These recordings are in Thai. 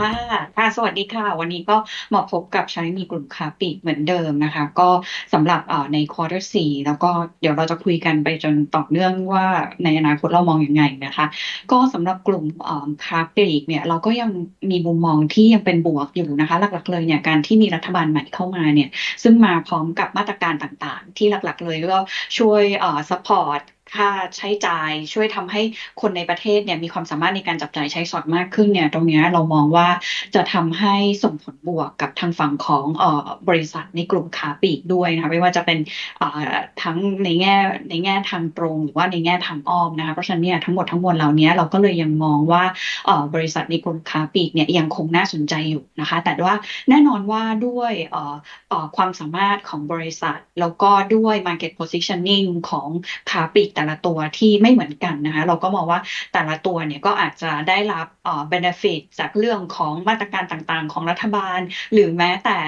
ค่ะค่ะสวัสดีค่ะ วันนี้ก็มาพบกับชาลินีกลุ่มค้าปลีกเหมือนเดิมนะคะ ก็สำหรับเอ่อใน quarter 4แล้วก็เดี๋ยวเราจะคุยกันไปจนต่อเนื่องว่าในอนาคตเรามองยังไงนะคะ ก็สำหรับกลุ่มค้าปลีกเนี่ยเราก็ยังมีมุมมองที่ยังเป็นบวกอยู่นะคะ หลักๆเลยเนี่ยการที่มีรัฐบาลใหม่เข้ามาเนี่ยซึ่งมาพร้อมกับมาตรการต่างๆ ที่หลักๆเลยก็ช่วยเอ่อ support ค่าใช้จ่าย ช่วยทำให้คนในประเทศเนี่ยมีความสามารถในการจับจ่ายใช้สอยมากขึ้นเนี่ยตรงนี้เรามองว่าจะทำให้ส่งผลบวกกับทางฝั่งของออบริษัทในกลุ่มค้าปลีกด้วยนะคะไม่ว่าจะเป็นทั้งในแง่ในแง่ทางตรงหรือว่าในแง่ทางอ้อมนะคะเพราะฉะนั้นเนี่ยทั้งหมดทั้งมวลเหล่านี้เราก็เลยยังมองว่าบริษัทในกลุ่มค้าปลีกเนี่ยยังคงน่าสนใจอยู่นะคะ แต่ว่าแน่นอนว่าด้วยความสามารถของบริษัท แล้วก็ด้วย market positioning ของค้าปลีกแต่ละตัวที่ไม่เหมือนกันนะคะเราก็มองว่าแต่ละตัวเนี่ยก็อาจจะได้รับเอ่อ benefit จากเรื่องของมาตรการต่างๆ ของรัฐบาล หรือแม้แต่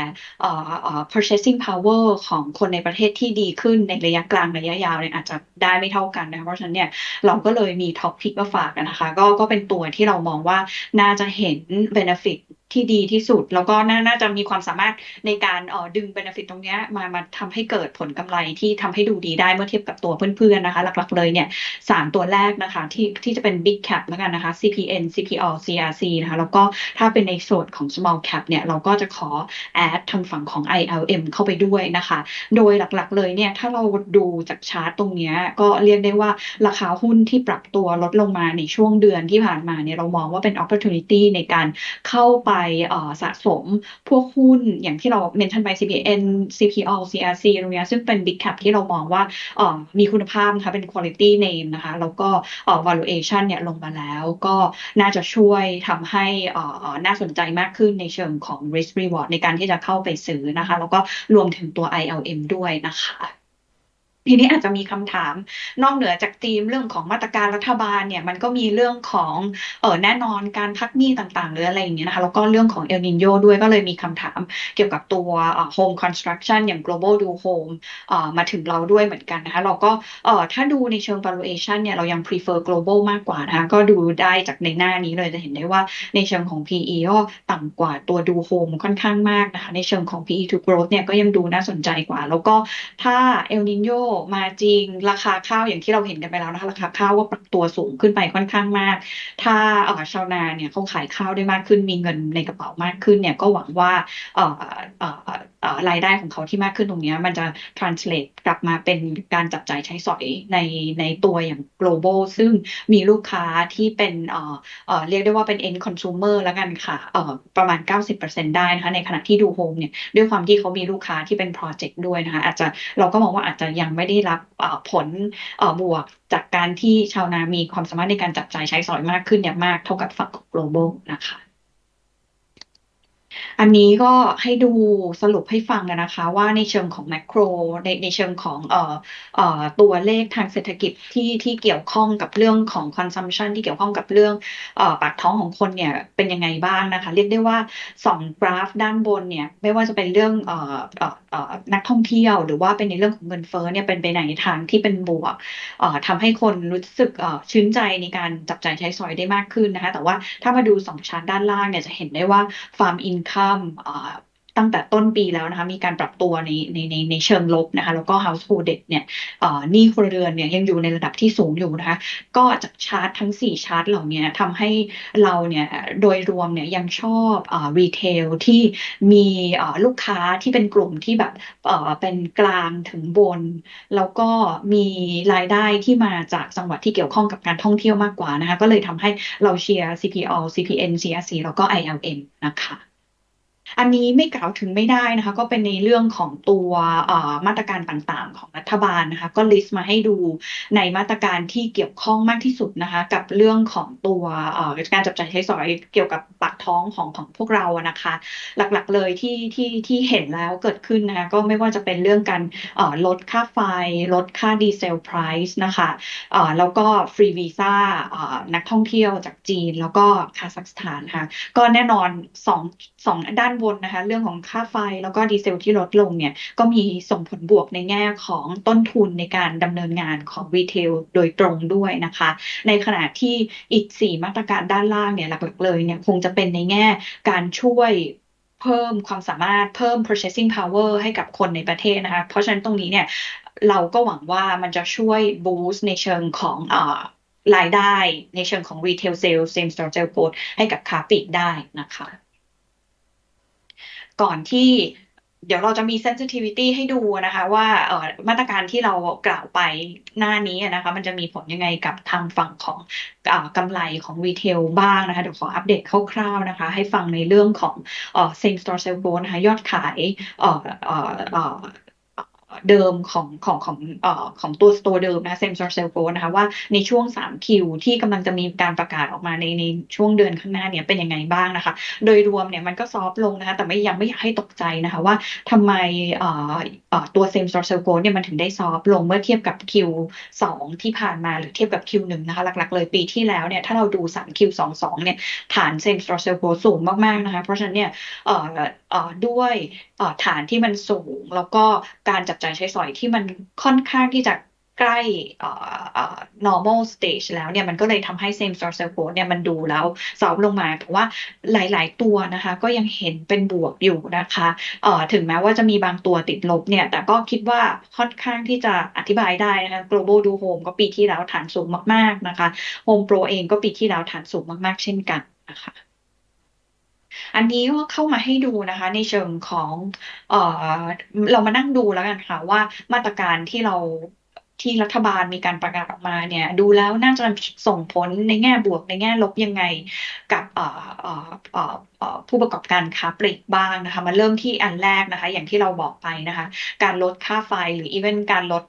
เอ่อเอ่อ purchasing power ของคนในประเทศที่ดีขึ้นในระยะกลางระยะยาวเนี่ยอาจจะได้ไม่เท่ากันนะคะเพราะฉะนั้นเนี่ยเราก็เลยมี top pick มาฝากกันนะคะก็ก็เป็นตัวที่เรามองว่าน่าจะเห็น benefit ที่ดีที่สุด แล้วก็น่าจะมีความสามารถในการออดึง benefit ตรงนี้มามาทำให้เกิดผลกำไรที่ทำให้ดูดีได้เมื่อเทียบกับตัวเพื่อนๆนะคะ หลักๆเลยเนี่ยสามตัวแรกนะคะที่ที่จะเป็น big cap แล้วกันนะคะ CPN CPO CRC นะคะแล้วก็ถ้าเป็นในส่วนของ small cap เนี่ยเราก็จะขอ add ทางฝั่งของ ILM เข้าไปด้วยนะคะ โดยหลักๆเลยเนี่ยถ้าเราดูจากชาร์ตตรงนี้ก็เรียกได้ว่าราคาหุ้นที่ปรับตัวลดลงมาในช่วงเดือนที่ผ่านมาเนี่ยเรามองว่าเป็น opportunity ในการเข้าไปสะสมพวกหุ้นอย่างที่เราเมนชั่นไป CPN CPO CRC ตรงนี้ซึ่งเป็น big cap ที่เรามองว่ามีคุณภาพนะคะเป็น quality name นะคะแล้วก็ valuation เนี่ยลงมาแล้วก็น่าจะช่วยทำให้น่าสนใจมากขึ้นในเชิงของ risk reward ในการที่จะเข้าไปซื้อนะคะ แล้วก็รวมถึงตัว ILM ด้วยนะคะ ทีนี้อาจจะมีคำถามนอกเหนือจากธีมเรื่องของมาตรการรัฐบาลเนี่ยมันก็มีเรื่องของเออแน่นอนการพักหนี้ต่างๆ หรืออะไรอย่างเงี้ยนะคะแล้วก็เรื่องของเอลนิโยด้วยก็เลยมีคำถามเกี่ยวกับตัวเอ่อ home construction อย่าง global do home อ่อมาถึงเราด้วยเหมือนกันนะคะเราก็เอ่อถ้าดูในเชิง valuation เนี่ยเรายัง prefer global มากกว่านะคะก็ดูได้จากในหน้านี้เลยจะเห็นได้ว่าในเชิงของ PE ก็ต่ำกว่าตัวดู home ค่อนข้างมากนะคะในเชิงของ PE to growth เนี่ยก็ยังดูน่าสนใจกว่า แล้วก็ถ้าเอลนิโยมาจริง ราคาข้าวอย่างที่เราเห็นกันไปแล้วนะคะ ราคาข้าวว่าปรับตัวสูงขึ้นไปค่อนข้างมาก ถ้าเออชาวนาเนี่ยเขาขายข้าวได้มากขึ้นมีเงินในกระเป๋ามากขึ้นเนี่ยก็หวังว่าเออเออ รายได้ของเขาที่มากขึ้นตรงนี้มันจะ translate กลับมาเป็นการจับจ่ายใช้สอยในในตัวอย่าง global ซึ่งมีลูกค้าที่เป็นเอ่อเอ่อเรียกได้ว่าเป็น end consumer แล้วกันค่ะเอ่อประมาณ 90%ได้นะคะในขณะที่ดูโฮมเนี่ยด้วยความที่เขามีลูกค้าที่เป็น project ด้วยนะคะอาจจะเราก็มองว่าอาจจะยังไม่ได้รับผลบวกจากการที่ชาวนามีความสามารถในการจับจ่ายใช้สอยมากขึ้นเนี่ยมากเท่ากับฝั่งของ global นะคะ อันนี้ก็ให้ดูสรุปให้ฟังกันนะคะว่าในเชิงของแมกโรในในเชิงของเอ่อเอ่อตัวเลขทางเศรษฐกิจที่ที่เกี่ยวข้องกับเรื่องของ consumption ที่เกี่ยวข้องกับเรื่องเอ่อปากท้องของคนเนี่ยเป็นยังไงบ้างนะคะ เรียกได้ว่าสองกราฟด้านบนเนี่ยไม่ว่าจะเป็นเรื่องเอ่อเอ่อเอ่อนักท่องเที่ยว หรือว่าเป็นในเรื่องของเงินเฟ้อเนี่ยเป็นไปในทางที่เป็นบวกเอ่อทำให้คนรู้สึกเอ่อชื่นใจในการจับจ่ายใช้สอยได้มากขึ้นนะคะแต่ว่าถ้ามาดูสองชาร์ตด้านล่างเนี่ยจะเห็นได้ว่า farm income เอ่อตั้งแต่ต้นปีแล้วนะคะมีการปรับตัวในในในในเชิงลบนะคะแล้วก็ household debt เนี่ยหนี้ครัวเรือนเนี่ยยังอยู่ในระดับที่สูงอยู่นะคะก็จากชาร์ตทั้ง 4 ชาร์ตเหล่านี้ทำให้เราเนี่ยโดยรวมเนี่ยยังชอบเอ่อรีเทลที่มีลูกค้าที่เป็นกลุ่มที่แบบเอ่อเป็นกลางถึงบน แล้วก็มีรายได้ที่มาจากจังหวัดที่เกี่ยวข้องกับการท่องเที่ยวมากกว่านะคะก็เลยทำให้เราเชียร์ CPO CPN CRC แล้วก็ ILM นะคะ อันนี้ไม่กล่าวถึงไม่ได้นะคะ ก็เป็นในเรื่องของตัวมาตรการต่างๆ ของรัฐบาลนะคะ ก็ลิสต์มาให้ดูในมาตรการที่เกี่ยวข้องมากที่สุดนะคะ กับเรื่องของตัวการจับจ่ายใช้สอยเกี่ยวกับปากท้องของของพวกเรานะคะ หลักๆเลยที่ที่ที่เห็นแล้วเกิดขึ้นนะคะก็ไม่ว่าจะเป็นเรื่องการลดค่าไฟ ลดค่าดีเซลไพรซ์นะคะแล้วก็ฟรีวีซ่านักท่องเที่ยวจากจีน แล้วก็คาซัคสถานค่ะก็แน่นอนสองสองด้านบนนะคะ เรื่องของค่าไฟแล้วก็ดีเซลที่ลดลงเนี่ย ก็มีส่งผลบวกในแง่ของต้นทุนในการดำเนินงานของรีเทลโดยตรงด้วยนะคะ ในขณะที่อีก 4 มาตรการด้านล่างเนี่ยหลักๆเลยเนี่ยคงจะเป็นในแง่การช่วยเพิ่มความสามารถเพิ่ม purchasing power ให้กับคนในประเทศนะคะ เพราะฉะนั้นตรงนี้เนี่ยเราก็หวังว่ามันจะช่วย boost ในเชิงของอรายได้ในเชิงของ retail sales same store sales growth ให้กับค้าปลีกได้นะคะ ก่อนที่เดี๋ยวเราจะมี sensitivity ให้ดูนะคะว่าเออมาตรการที่เรากล่าวไปหน้านี้นะคะ มันจะมีผลยังไงกับทางฝั่งของเออกำไรของรีเทลบ้างนะคะ เดี๋ยวขออัปเดตคร่าวๆนะคะ ให้ฟังในเรื่องของเออ same store sales growth นะคะยอดขาย เดิมของของของเอ่อของตัว store เดิมนะคะ same store sales growth นะคะว่าในช่วง 3 คิวที่กำลังจะมีการประกาศออกมาในในช่วงเดือนข้างหน้าเนี่ยเป็นยังไงบ้างนะคะ โดยรวมเนี่ยมันก็ซอฟต์ลงนะคะแต่ไม่ยังไม่อยากให้ตกใจนะคะว่าทำไมเอ่อเอ่อตัว same store sales growth เนี่ยมันถึงได้ซอฟต์ลงเมื่อเทียบกับ Q2 ที่ผ่านมาหรือเทียบกับ Q1 นะคะหลักๆ เลยปีที่แล้วเนี่ยถ้าเราดู3 Q22 เนี่ยฐาน same store sales growth สูงมากๆนะคะเพราะฉะนั้นเนี่ยเอ่อเอ่อด้วย ฐานที่มันสูง แล้วก็การจับจ่ายใช้สอยที่มันค่อนข้างที่จะใกล้ normal stage แล้วเนี่ยมันก็เลยทำให้ same store sales growth เนี่ยมันดูแล้วซอฟต์ลงมาแต่ว่าหลาย ๆ ตัวนะคะ ก็ยังเห็นเป็นบวกอยู่นะคะเอ่อถึงแม้ว่าจะมีบางตัวติดลบเนี่ย แต่ก็คิดว่าค่อนข้างที่จะอธิบายได้นะคะ global do home ก็ปีที่แล้วฐานสูงมาก ๆ นะคะ home pro เองก็ปีที่แล้วฐานสูงมาก ๆ เช่นกันนะคะ อันนี้ก็เข้ามาให้ดูนะคะในเชิงของ เอ่อ เรามานั่งดูแล้วกันค่ะว่ามาตรการที่เรา ที่รัฐบาลมีการประกาศออกมาเนี่ยดูแล้วน่าจะส่งผลในแง่บวกในแง่ลบยังไงกับผู้ประกอบการค้าปลีกบ้างนะคะมาเริ่มที่อันแรกนะคะ อย่างที่เราบอกไปนะคะ การลดค่าไฟหรืออีเวนการลด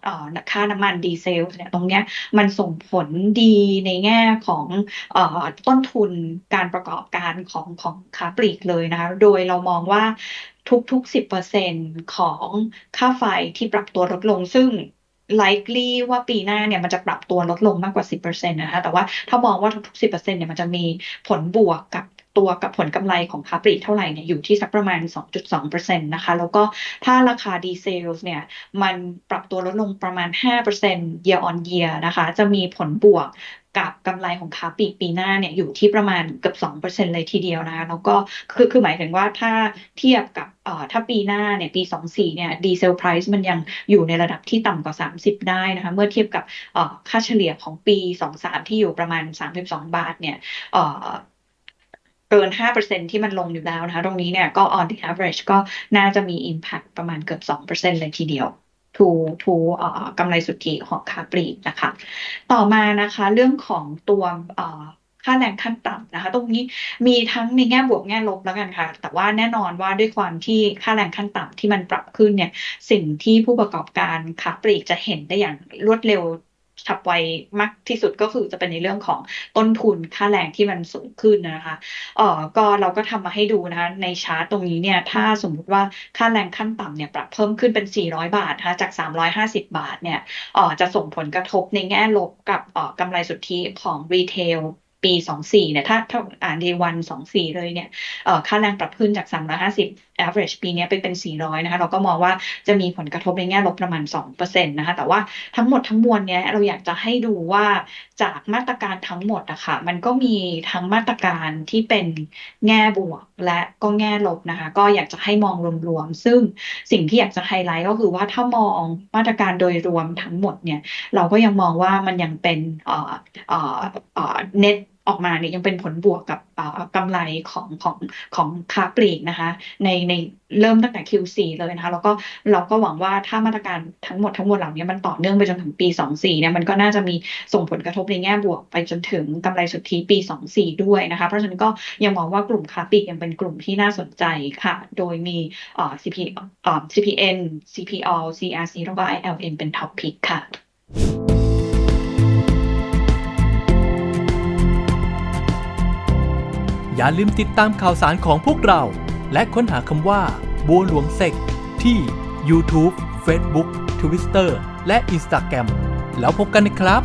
ค่าน้ำมันดีเซลเนี่ยตรงเนี้ยมันส่งผลดีในแง่ของอต้นทุนการประกอบการของของค้าปลีกเลยนะคะ โดยเรามองว่าทุกๆ 10%ของค่าไฟที่ปรับตัวลดลงซึ่ง likely ว่าปีหน้าเนี่ยมันจะปรับตัวลดลงมากกว่า 10%นะคะ แต่ว่าถ้ามองว่าทุกๆ 10%เนี่ยมันจะมีผลบวกกับ ตัวกับผลกำไรของค้าปลีกเท่าไหร่เนี่ยอยู่ที่สักประมาณ 2.2%นะคะ แล้วก็ถ้าราคาดีเซลเนี่ยมันปรับตัวลดลงประมาณ 5% year on year นะคะ จะมีผลบวกกับกำไรของค้าปลีกปีหน้าเนี่ยอยู่ที่ประมาณเกือบ2%เลยทีเดียวนะแล้วก็คือคือหมายถึงว่าถ้าเทียบกับเอ่อถ้าปีหน้าเนี่ยปี 24เนี่ยดีเซลไพรซ์มันยังอยู่ในระดับที่ต่ำกว่า 30 ได้นะคะเมื่อเทียบกับเอ่อค่าเฉลี่ยของปี 23 ที่อยู่ประมาณ 32 บาทเนี่ยเอ่อ เกิน 5%ที่มันลงอยู่แล้วนะคะ ตรงนี้เนี่ยก็ on the average ก็น่าจะมี impact ประมาณเกือบ 2%เลยทีเดียว to to เอ่อกำไรสุทธิของค้าปลีกนะคะ ต่อมานะคะเรื่องของตัวเอ่อค่าแรงขั้นต่ำนะคะ ตรงนี้มีทั้งในแง่บวกแง่ลบแล้วกันค่ะ แต่ว่าแน่นอนว่าด้วยความที่ค่าแรงขั้นต่ำที่มันปรับขึ้นเนี่ย สิ่งที่ผู้ประกอบการค้าปลีกจะเห็นได้อย่างรวดเร็ว ฉับไวมากที่สุดก็คือจะเป็นในเรื่องของต้นทุนค่าแรงที่มันสูงขึ้นนะคะเอ่อก็เราก็ทำมาให้ดูนะคะในชาร์ตตรงนี้เนี่ยถ้าสมมุติว่าค่าแรงขั้นต่ำเนี่ยปรับเพิ่มขึ้นเป็น 400 บาทนะคะจาก 350 บาทเนี่ยเอ่อจะส่งผลกระทบในแง่ลบกับเอ่อกำไรสุทธิของรีเทลปี 24เนี่ยถ้าถ้าอ่าน day 1 24 เลยเนี่ยเอ่อค่าแรงปรับขึ้นจาก 350 average ปีนี้ไปเป็น 400 นะคะ เราก็มองว่าจะมีผลกระทบในแง่ลบประมาณ 2%นะคะ แต่ว่าทั้งหมดทั้งมวลเนี้ยเราอยากจะให้ดูว่าจากมาตรการทั้งหมดอะค่ะ มันก็มีทั้งมาตรการที่เป็นแง่บวกและก็แง่ลบนะคะ ก็อยากจะให้มองรวมๆ ซึ่งสิ่งที่อยากจะไฮไลท์ก็คือว่าถ้ามองมาตรการโดยรวมทั้งหมดเนี่ย เราก็ยังมองว่ามันยังเป็นเอ่อเอ่อเอ่อ net ออกมาเนี่ยยังเป็นผลบวกกับกำไรของของของค้าปลีกนะคะในในเริ่มตั้งแต่ Q4 เลยนะคะแล้วก็เราก็หวังว่าถ้ามาตรการทั้งหมดทั้งมวลเหล่านี้มันต่อเนื่องไปจนถึงปี 24เนี่ยมันก็น่าจะมีส่งผลกระทบในแง่บวกไปจนถึงกำไรสุทธิปี 24 ด้วยนะคะ เพราะฉะนั้นก็ยังมองว่ากลุ่มค้าปลีกยังเป็นกลุ่มที่น่าสนใจค่ะ โดยมีเอ่อ CP เอ่อ CPN CPO CRC แล้วก็ ILM เป็น top pick ค่ะ อย่าลืมติดตามข่าวสารของพวกเรา และค้นหาคำว่า บัวหลวงเซกที่ YouTube Facebook Twitter และ Instagram แล้วพบกันนะครับ